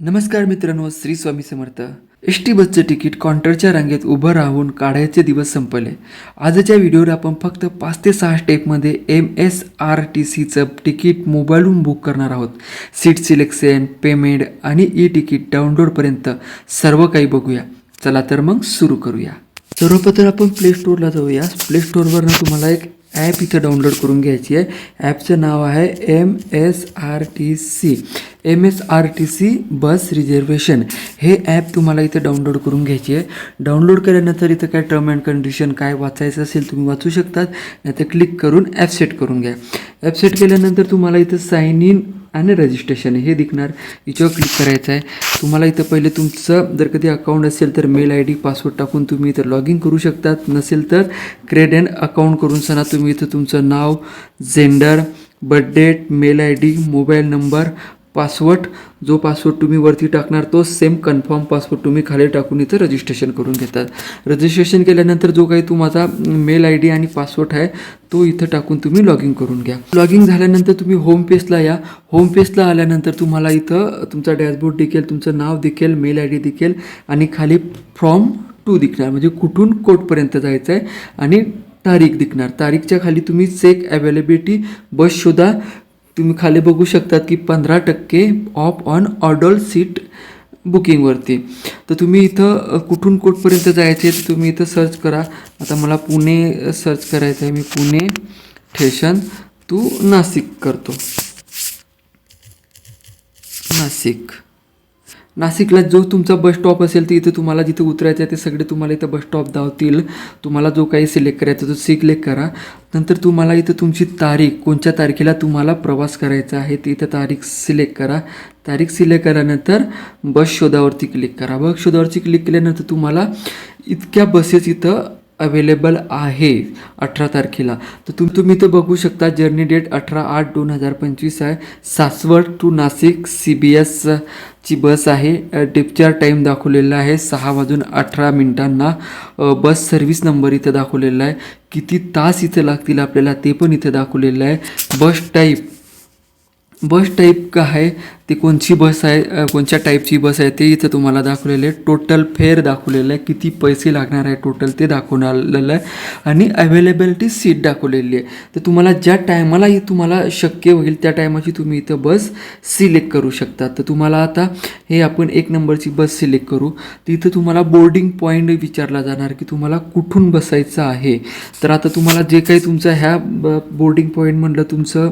नमस्कार मित्रांनो Shri Swami Samarth. S T बसचं तिकीट काउंटरच्या रांगेत उभं राहून काढायचे दिवस संपले. आजच्या व्हिडिओवर आपण फक्त पाच ते सहा स्टेपमध्ये एम एस आर टी सीचं तिकीट मोबाईलहून बुक करणार आहोत. सीट सिलेक्शन पेमेंट आणि ई तिकीट डाउनलोडपर्यंत सर्व काही बघूया. चला तर मग सुरू करूया. सर्वप्रथम आपण प्ले स्टोअरला जाऊया. प्ले स्टोअरवरनं तुम्हाला एक ॲप इथं डाउनलोड करून घ्यायची आहे. ॲपचं नाव आहे M S R T C M S R T C bus reservation हे ॲप तुम्हाला इथं डाउनलोड करून घ्यायची आहे. डाउनलोड केल्यानंतर इथं काय टर्म अँड कंडिशन काय वाचायचं असेल तुम्ही वाचू शकतात. नाही तर क्लिक करून ॲप सेट करून घ्या. ॲप सेट केल्यानंतर तुम्हाला इथं साईन इन आणि रजिस्ट्रेशन हे दिसणार. याच्यावर क्लिक करायचं आहे. तुम्हाला इथं पहिले तुमचं जर कधी अकाउंट असेल तर मेल आय डी पासवर्ड टाकून तुम्ही इथं लॉग इन करू शकतात. नसेल तर क्रेड अँड अकाउंट करून सणा तुम्ही इथं तुमचं नाव gender birthdate mail I D mobile number password जो पासवर्ड तुम्ही वरती टाकणार तो सेम कन्फर्म पासवर्ड तुम्ही खाली टाकून इथं रजिस्ट्रेशन करून घेतात. रजिस्ट्रेशन केल्यानंतर जो काही तुमचा मेल आय डी आणि पासवर्ड आहे तो इथं टाकून तुम्ही लॉग इन करून घ्या. लॉग इन झाल्यानंतर तुम्ही होम पेजला या. होम पेजला आल्यानंतर तुम्हाला इथं तुमचा डॅशबोर्ड दिखेल तुमचं नाव दिखेल मेल आय डी दिखेल आणि खाली फ्रॉम टू दिखणार. म्हणजे कुठून कोर्टपर्यंत जायचं आहे आणि तारीख दिखणार. तारीखच्या खाली तुम्ही चेक अवेलेबिलिटी बस शोधा. तुम्ही खाली बघू शकतात की पंधरा टक्के ऑफ ऑन ऑर्डर सीट बुकिंगवरती तर तुम्ही इथं कुठून कुठपर्यंत जायचे तर तुम्ही इथं सर्च करा. आता मला पुणे सर्च करायचं आहे. मी पुणे ठेशन टू नाशिक करतो. नाशिक. नाशिकला जो तुमचा बस स्टॉप असेल तर इथं तुम्हाला जिथे उतरायचं आहे ते सगळे तुम्हाला इथं बस स्टॉप धावतील. तुम्हाला जो काही सिलेक्ट करायचा तो सिलेक्ट करा. नंतर तुम्हाला इथं तुमची तारीख कोणत्या तारखेला तुम्हाला प्रवास करायचा आहे ते इथं तारीख सिलेक्ट करा. तारीख सिलेक्ट केल्यानंतर बस शोधावरती क्लिक करा. बस शोधावरती क्लिक केल्यानंतर तुम्हाला इतक्या बसेस इथं अवेलेबल आहे अठरा तारखेला. तर तुम तुम्ही इथं बघू शकता जर्नी डेट अठरा आठ दोन हजार पंचवीस आहे. Saswad to Nashik C B S ची बस आहे. डिपचार टाईम दाखवलेला आहे सहा वाजून अठरा मिनिटांना. बस सर्व्हिस नंबर इथं दाखवलेला आहे. किती तास इथं लागतील आपल्याला ते पण इथं दाखवलेलं आहे. बस टाईप बस टाईप का आहे ती कोणची बस आहे कोणत्या टाईपची बस आहे ते इथं तुम्हाला दाखवलेलं आहे. टोटल फेअर दाखवलेलं आहे. किती पैसे लागणार आहे टोटल ते दाखवलेलं आहे. आणि अवेलेबिलिटी सीट दाखवलेली आहे. तर तुम्हाला ज्या टायमालाही तुम्हाला शक्य होईल त्या टायमाची तुम्ही इथं बस सिलेक्ट करू शकता. तर तुम्हाला आता हे आपण एक नंबरची बस सिलेक्ट करू. तर इथं तुम्हाला बोर्डिंग पॉईंट विचारला जाणार की तुम्हाला कुठून बसायचं आहे. तर आता तुम्हाला जे काही तुमचं ह्या ब बोर्डिंग पॉईंट म्हणलं तुमचं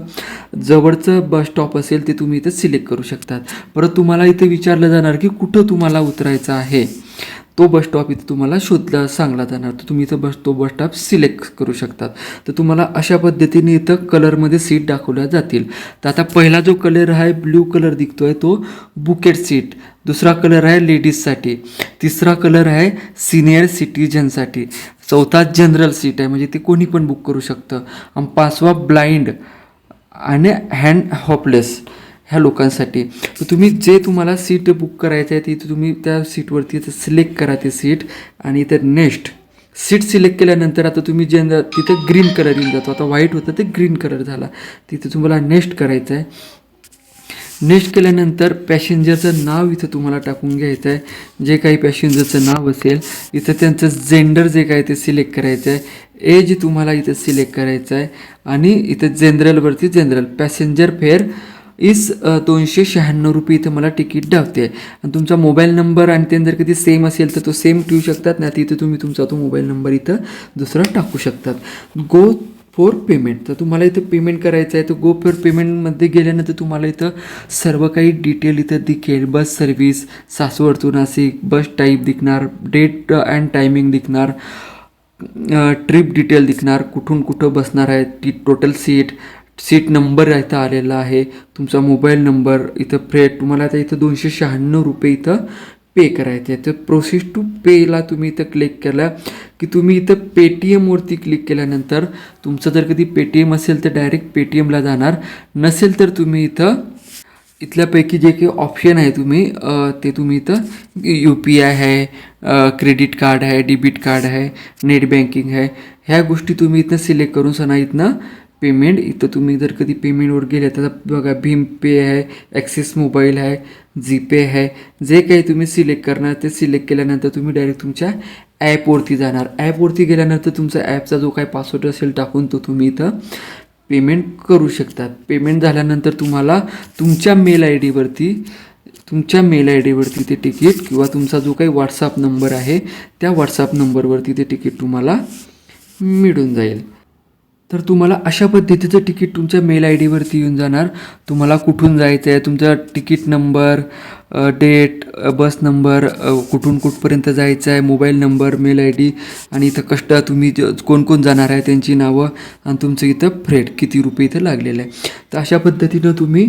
जवळचं बस स्टॉप असेल ते तुम्ही इथं सिलेक्ट करू शकतात. परत तुम्हाला इथे विचारलं जाणार की कुठं तुम्हाला उतरायचं आहे? तो बस स्टॉप इथं तुम्हाला शोधला सांगला जाणार. तर तुम्ही इथं बस तो बस स्टॉप सिलेक्ट करू शकतात. तर तुम्हाला अशा पद्धतीने इथं कलरमध्ये सीट दाखवल्या जातील. तर आता पहिला जो कलर आहे ब्ल्यू कलर दिसतोय तो बुकेट सीट दुसरा कलर आहे लेडीजसाठी तिसरा कलर आहे सिनियर सिटीजनसाठी चौथा जनरल सीट आहे म्हणजे ते कोणी पण बुक करू शकतं. आणि पाचवा ब्लाइंड आणि हँड हॉपलेस ह्या लोकांसाठी. तर तुम्ही जे तुम्हाला सीट बुक करायचं आहे ते तुम्ही त्या सीटवरती सिलेक्ट करा ते सीट आणि इथं नेक्स्ट सीट सिलेक्ट केल्यानंतर आता तुम्ही जे तिथं ग्रीन कलर येऊन जातो. आता व्हाईट होतं ते ग्रीन कलर झाला. तिथे तुम्हाला नेक्स्ट करायचं आहे. नेक्स्ट केल्यानंतर पॅसेंजरचं नाव इथं तुम्हाला टाकून घ्यायचं आहे. जे काही पॅसेंजरचं नाव असेल इथं त्यांचं जेंडर जे काय ते सिलेक्ट करायचं आहे. एज तुम्हाला इथं सिलेक्ट करायचं आहे. आणि इथं जनरलवरती जनरल पॅसेंजर फेअर इस दोनशे शहाण्णव रुपये इथं मला तिकीट डावते आहे. आणि तुमचा मोबाईल नंबर आणि ते जर कधी सेम असेल तर तो सेम ठेवू शकतात. नाही तिथं तुम्ही तुमचा तो मोबाईल नंबर इथं दुसरा टाकू शकतात. गो फॉर पेमेंट तर तुम्हाला इथं पेमेंट करायचं आहे. तर गो फॉर पेमेंटमध्ये गेल्यानंतर तुम्हाला इथं सर्व काही डिटेल इथं दिखेल. Bus service Saswad Nashik bus type दिखणार date and timing दिखणार ट्रिप डिटेल दिखणार कुठून कुठं बसणार आहे ती टोटल सीट सीट नंबर इथं आलेला आहे. तुमचा मोबाईल नंबर इथं फ्रेट तुम्हाला आता इथं दोनशे शहाण्णव रुपये इथं पे करायचे आहे तर प्रोसेस टू पेला तुम्ही इथं क्लिक केला की तुम्ही इथं पेटीएमवरती क्लिक केल्यानंतर तुमचं जर कधी पेटीएम असेल तर डायरेक्ट पेटीएमला जाणार. नसेल तर तुम्ही इथं इथल्यापैकी जे काही ऑप्शन आहे तुम्ही ते तुम्ही इथं यू पी आय आहे क्रेडिट कार्ड आहे डेबिट कार्ड आहे नेट बँकिंग आहे. ह्या गोष्टी तुम्ही इथं सिलेक्ट करून सणा इथनं पेमेंट. इथं तुम्ही जर कधी पेमेंटवर गेले तर बघा भीम पे आहे ॲक्सिस मोबाईल आहे जीपे आहे जे काही तुम्ही सिलेक्ट करणार ते सिलेक्ट केल्यानंतर तुम्ही डायरेक्ट तुमच्या ॲपवरती जाणार. ॲपवरती गेल्यानंतर तुमचा ॲपचा जो काही पासवर्ड असेल टाकून तो तुम्ही इथं पेमेंट करू शकतात पेमेंट झाल्यानंतर तुम्हाला तुमच्या मेल आय डीवरती तुमच्या मेल आय डीवरती ते तिकीट किंवा तुमचा जो काही व्हॉट्सअप नंबर आहे त्या व्हॉट्सअप नंबरवरती ते तिकीट तुम्हाला मिळून जाईल. तर तुम्हाला अशा पद्धतीचं तिकीट तुमच्या मेल आय डीवरती येऊन जाणार. तुम्हाला कुठून जायचं आहे तुमचा ticket number date bus number कुठून कुठपर्यंत जायचं आहे mobile number mail I D आणि इथं कष्ट तुम्ही ज- कोण कोण जाणार आहे त्यांची नावं आणि तुमचं इथं फ्रेट किती रुपये इथं लागलेलं आहे. तर अशा पद्धतीनं तुम्ही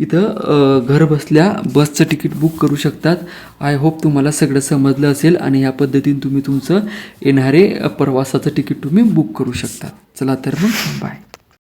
इथं घर बसल्या बसचं तिकीट बुक करू शकतात. आय होप तुम्हाला सगळं समजलं असेल आणि ह्या पद्धतीने तुम्ही तुमचं येणारे प्रवासाचं तिकीट तुम्ही बुक करू शकता. चला तर मग बाय